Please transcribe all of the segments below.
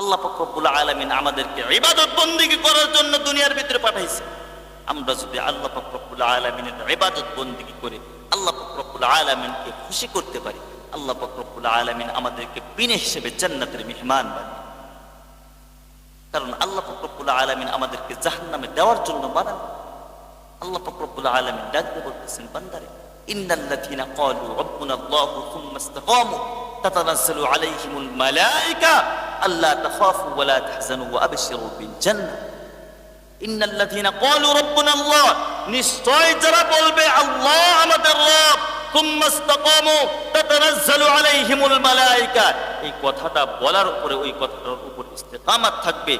আল্লাহ ফকরবুল আলমিন আমাদেরকে ইবাদত বন্দিগি করার জন্য দুনিয়ার ভিতরে পাঠাইছে। আমরা যদি আল্লাহ ফকরবুল আলমিনের ইবাদত বন্দিগি করে আল্লাহ ফকরবুল আলমিনকে খুশি করতে পারি, আল্লাহ ফকরবুল আলমিন আমাদেরকে বিনে হিসেবে জান্নাতের মেহমান বানিয়ে কারণ আল্লাহ ফকরবুল আলমিন আমাদেরকে জাহান্নামে দেওয়ার জন্য বানান। আল্লাহ ফকরবুল আলমিন ডাকতে বলতেছেন, বান্দারে, ইন্নাল্লাযীনা ক্বালু রাব্বুনা আল্লাহু সুম্মা ইসতাকামু, তাতানাজ্জালু আলাইহিমুল মালায়েকা ওই কথাটার উপর ইস্তেকামাত থাকবে।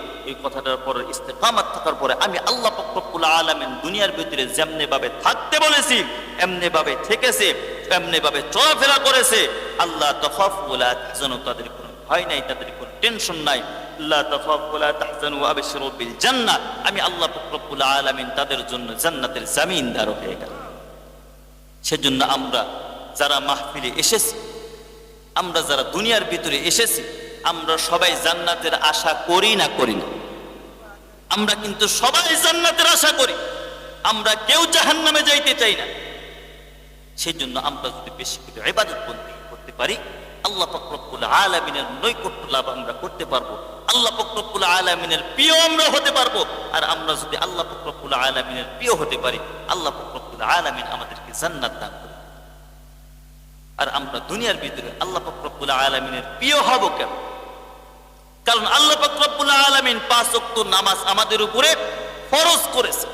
থাকার পরে আমি আল্লাহ রব্বুল আলামিন দুনিয়ার ভিতরে যেমনে ভাবে থাকতে বলেছি এমনি ভাবে থেকেছে এমনি ভাবে চলাফেরা করেছে, আল্লাহ তখফ ওলা তাহজানু তাদের ভয় নাই, তাদের কোনো টেনশন নাই। আমি আল্লাহ আলামিন তাদের জন্য জান্নাতের জামিনদার হয়ে গেল সেজন্য আমরা যারা মাহফিলে এসেছি, আমরা যারা দুনিয়ার ভিতরে এসেছি, আমরা সবাই জান্নাতের আশা করি না করি না। আমরা কিন্তু সবাই জান্নাতের আশা করি। আমরা কেউ জাহান নামে যাইতে চাই না। সেই জন্য আমরা যদি বেশি করে ইবাদত বন্দি করতে পারি আল্লাহ ফকরবুল আলমিনের নৈকট্য লাভ আমরা করতে পারব। আল্লাহ ফকরবুল আলমিনের প্রিয় আমরা হতে পারব। আর আমরা যদি আল্লাহ ফকরবুল আলমিনের প্রিয় হতে পারি, আল্লাহ ফকরবুল আলমিন আমাদেরকে জান্নাত দান করবে আর আমরা দুনিয়ার ভিতরে আল্লাহ ফকরবুল আলমিনের প্রিয় হব কেন? কারণ আল্লাহ ফকরবুল আলমিন পাঁচ ওয়াক্ত নামাজ আমাদের উপরে ফরজ করেছে।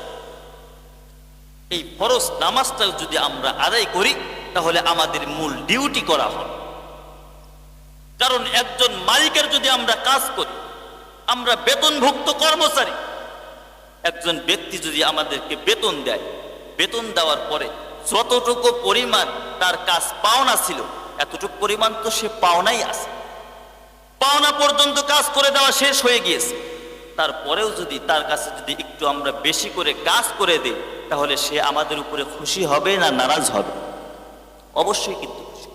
এই ফরজ নামাজটা যদি আমরা আদায় করি, তাহলে আমাদের মূল ডিউটি করা হবে। কারণ একজন মালিকের যদি আমরা কাজ করি, আমরা বেতনভুক্ত কর্মচারী, একজন ব্যক্তি যদি আমাদেরকে বেতন দেয়, বেতন দেওয়ার পরে যতটুকু পরিমাণ তার কাজ পাওনা ছিল, এতটুকু পরিমাণ তো সে পাওনাই আছে। পাওনা পর্যন্ত কাজ করে দেওয়া শেষ হয়ে গিয়েছে। তারপরেও যদি তার কাছে যদি একটু আমরা বেশি করে কাজ করে দিই, তাহলে সে আমাদের উপরে খুশি হবে না নারাজ হবে? অবশ্যই কিন্তু খুশি।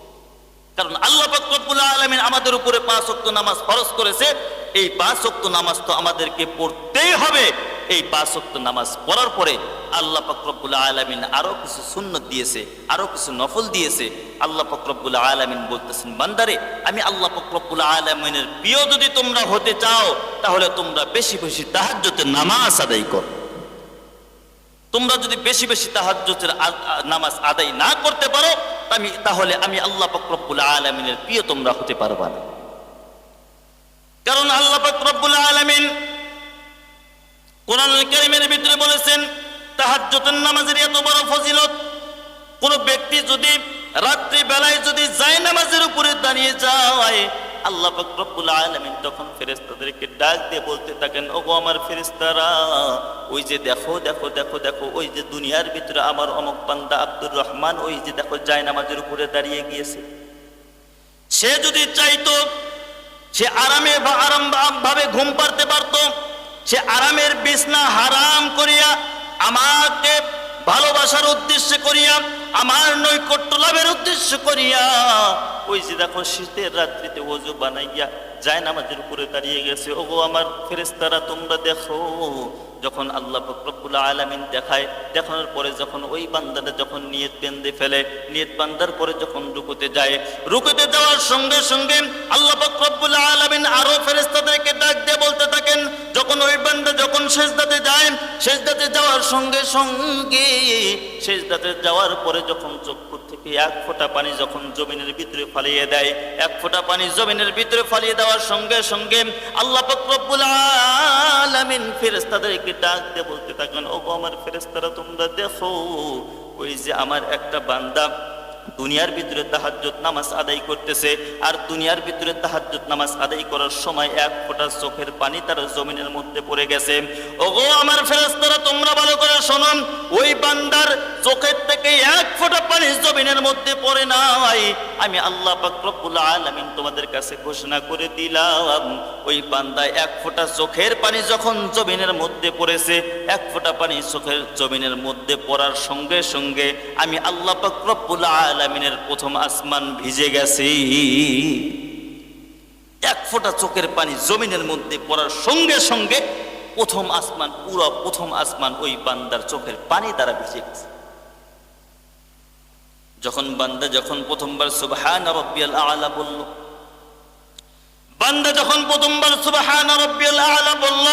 কারণ আল্লাহ ফকরবুল আলমিন আমাদের উপরে পাঁচ অক্ত নামাজ ফরজ করেছে। এই পাঁচ অক্ত নামাজ তো আমাদেরকে পড়তেই হবে। এই পাঁচ অক্ত নামাজ পড়ার পরে আল্লাহ ফকরবুল আলমিন আরও কিছু সুন্নত দিয়েছে, আরও কিছু নফল দিয়েছে। আল্লাহ ফকরবুল আলমিন বলতেছেন, বান্দারে, আমি আল্লাহ ফকরবুল আলমিনের প্রিয় যদি তোমরা হতে চাও, তাহলে তোমরা বেশি বেশি তাহাজ্যতের নামাজ আদায় করো। তোমরা যদি বেশি বেশি তাহাজ্জুদের নামাজ আদায় না করতে পারো আমি, তাহলে আমি আল্লাহ ফকরবুল আলমিনের প্রিয় তোমরা হতে পারবা না। কারণ আল্লাহ ফকরবুল আলমিন কোরআন কেরিমের ভিতরে বলেছেন তাহাজ্জুদের নামাজের এত বড় ফজিলত, কোন ব্যক্তি যদি রাত্রি বেলায় যদি যায় নামাজের উপরে দাঁড়িয়ে যায় আল্লাহ রব্বুল আলমিন তখন ফেরেস্তাদেরকে ডাক দিয়ে বলতে থাকেন, ওগো আমার ফেরেস্তারা ওই যে দেখো দেখো দেখো দেখো, ওই যে দুনিয়ার ভিতরে আমার অমক পান্দা আব্দুর রহমান, ওই যে দেখো যায় নামাজের উপরে দাঁড়িয়ে গিয়েছে। সে যদি চাইতো, সে আরামে বা আরাম ভাবে ঘুম পারতে পারত, সে আরামের বিছনা হারাম করিয়া আমাকে ভালোবাসার উদ্দেশ্যে করিয়া, আমার নৈকট্য লাভের উদ্দেশ্য করিয়া, ওই যে দেখো শীতের রাত্রিতে ওজু বানাইয়া যায় নামাজের উপরে দাঁড়িয়ে গেছে, ওগো আমার ফেরেস্তারা তোমরা দেখো, যখন আল্লাহ ফকরবুল আলমিন দেখায়, দেখানোর পরে যখন ওই বান্দাটা যখন নিয়ত বেঁধে ফেলে, নিয়ত বান্দার পরে যখন রুকুতে যায়, রুকুতে যাওয়ার সঙ্গে সঙ্গে আল্লাহ ফকরবুল আলমিন আরও ফেরেস্তাদেরকে ডাক দিয়ে বলতে থাকেন যখন ওই বান্দা যখন শেষদাতে শেষদাতে যাওয়ার সঙ্গে সঙ্গে শেষদাতে যাওয়ার পরে যখন চক্ষু থেকে এক ফোঁটা পানি যখন জমিনের ভিতরে ফালিয়ে দেয়, এক ফোঁটা পানি জমিনের ভিতরে ফালিয়ে দেওয়ার সঙ্গে সঙ্গে আল্লাহ আলামিন ফেরেশতাদেরকে ডাক দিয়ে বলতে থাকেন ও আমার ফেরেশতারা তোমরা দেখো, ওই যে আমার একটা বান্দা দুনিয়ার ভিতরে তাহাজ্জুদ নামাজ আদায় করতেছে, আর দুনিয়ার ভিতরে তাহাজ্জুদ নামাজ আদায় করার সময় এক ফোঁটা চোখের পানি তার জমিনের মধ্যে পড়ে গেছে। ওগো আমার ফেরেশতারা, তোমরা ভালো করে শোনো ওই বান্দার চোখের থেকে এক ফোঁটা পানি জমিনের মধ্যে পড়ে নাই। আমি আল্লাহ পাক রব্বুল আলামিন তোমাদের কাছে ঘোষণা করে দিলাম, ওই বান্দা এক ফোঁটা চোখের পানি যখন জমিনের মধ্যে পড়েছে, এক ফোঁটা পানি চোখের জমিনের মধ্যে পড়ার সঙ্গে সঙ্গে আমি আল্লাহ পাক রব্বুল আলামিনের প্রথম আসমান ভিজে গেছে। এক ফোঁটা চোখের পানি জমিনের মধ্যে পড়ার সঙ্গে সঙ্গে প্রথম আসমান, পুরো প্রথম আসমান ওই বান্দার চোখের পানি দ্বারা ভিজে গেছে। যখন বান্দা যখন প্রথমবার সুবহান রব্বিয়াল আলা বলল, বান্দা যখন প্রথমবার সুবহান রব্বিয়াল আলা বলল,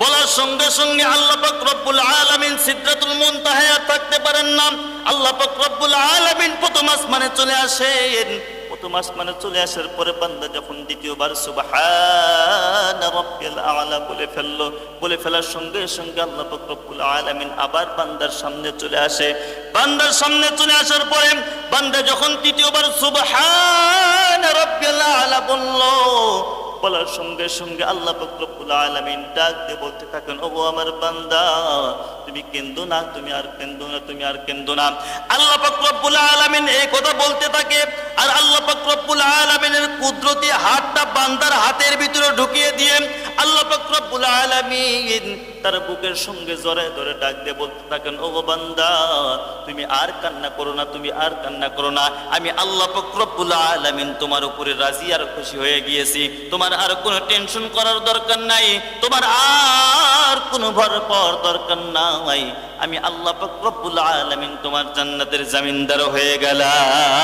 বলার সঙ্গে সঙ্গে আল্লাহ পাক রব্বুল আলামিন সিদরাতুল মুনতাহা থাকতে পারেন না। আল্লাহ রব্বুল আলামিন প্রথম আসমানে চলে আসেন। প্রথম আসমানে চলে আসার পরে বান্দা যখন দ্বিতীয়বার সুবহান রব্বিয়াল আলা বলে ফেলল, বলে ফেলার সঙ্গে সঙ্গে আল্লাহ রব্বুল আলামিন আবার বান্দার সামনে চলে আসে। বান্দার সামনে চলে আসার পরে বান্দা যখন তৃতীয়বার সুবহান রব্বিয়াল আলা বলল, বলার সঙ্গে সঙ্গে আল্লাহ রব্বুল আলামিন ডাক দিয়ে বলতে থাকেন ও আমার বান্দা তুমি কেন্দো না, তুমি আর কেন্দো না, তুমি আর কেন্দো না। আল্লাহ রব্বুল আলামিন এই কথা বলতে থাকে, আর আল্লাহ রব্বুল আলামিনের কুদরতি হাতটা বান্দার হাতের ভিতরে ঢুকিয়ে দিয়ে আল্লাহ তার বুকের সঙ্গে ধরে ডাক দিয়ে বলতে থাকেন ও বান্দা, তুমি আর কান্না করো না, তুমি আর কান্না করো না। আমি আল্লাহ রব্বুল আলামিন তোমার উপরে রাজি আর খুশি হয়ে গিয়েছি। তোমার আর কোনো টেনশন করার দরকার নাই। তোমার আর কোনো ভর পাওয়ার দরকার নাই। আমি আল্লাহ রব্বুল আলামিন তোমার জান্নাতের জামিনদার হয়ে গেলাম।